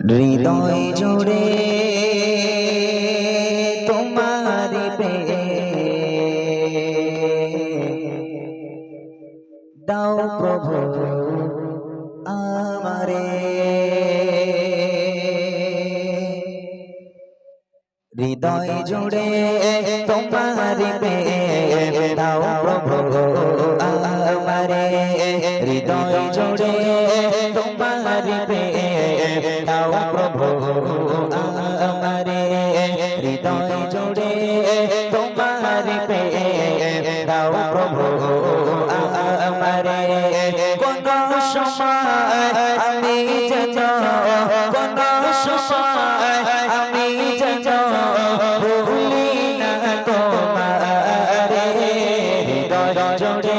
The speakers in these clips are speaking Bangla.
হৃদয় জুড়ে তোমার দাও প্রভু আমারে। হৃদয় জুড়ে তোমার দাও প্রভু আমারে। হৃদয় জুড়ে তোমার দাও প্রভু, আমারে হৃদয় জুড়ে তোমার দাও প্রভু, আমারে কোন আমি যেন, কোন আমি যেন ভুলি না তোমারে, হৃদয় জুড়ে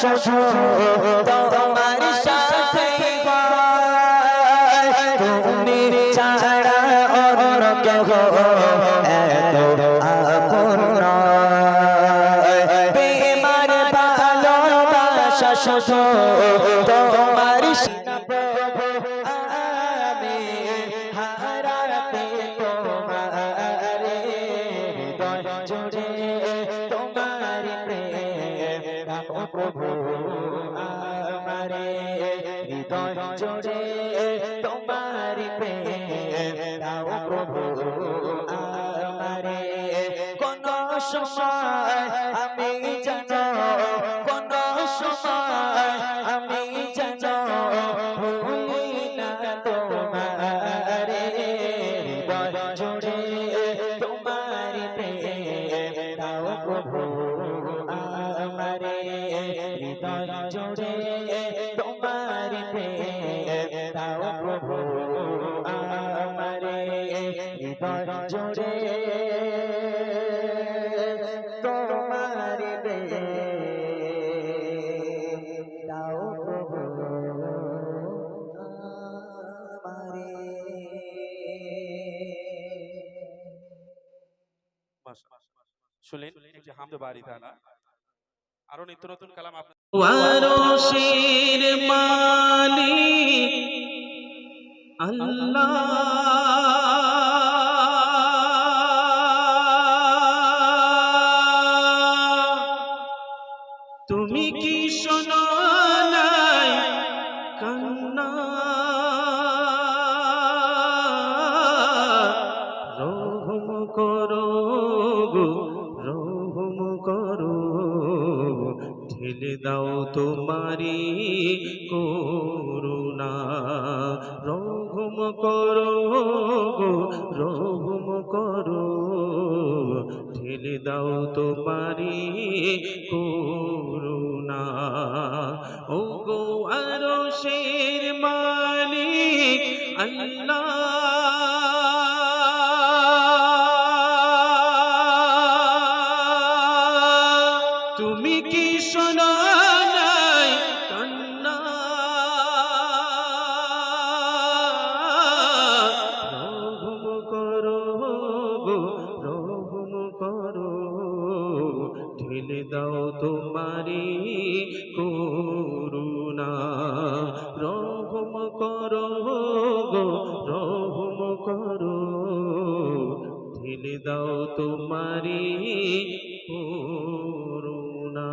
শুধু তোমার সাথে হয়। তুমি ছাড়া অন্য কেহ এত আপন নয়। ভালোবাসা সাথে রাখো প্রভু আমারে হৃদয় জুড়ে তোমার প্রেম রাখো প্রভু আমারে কোন সময় আমি যেন কোন সময় আমি যেন ভুলি তোমারে হৃদয় জুড়ে তোমার প্রেম দাও হৃদয় জুড়ে তোমার দাও প্রভু আমারে তোমার দাও প্রভু শুনলেন একটি হামদ বাড়ি আরও নিত্য নতুন কালাম আপনার ওয়ারশের মালিক আল্লাহ। তুমি কি শোনো নাই কান্না? রহম করো গো ঢেলে দাও তোমারি করুণা। রঘুম করো গো, রহম করো। ঢেলে দাও তোমারি করুণা। ও গো আরও শের মালিক, আল্লাহ তোমারি করুণা। রহম করো গো রহম করো। ঢেলে দাও তোমারি করুণা।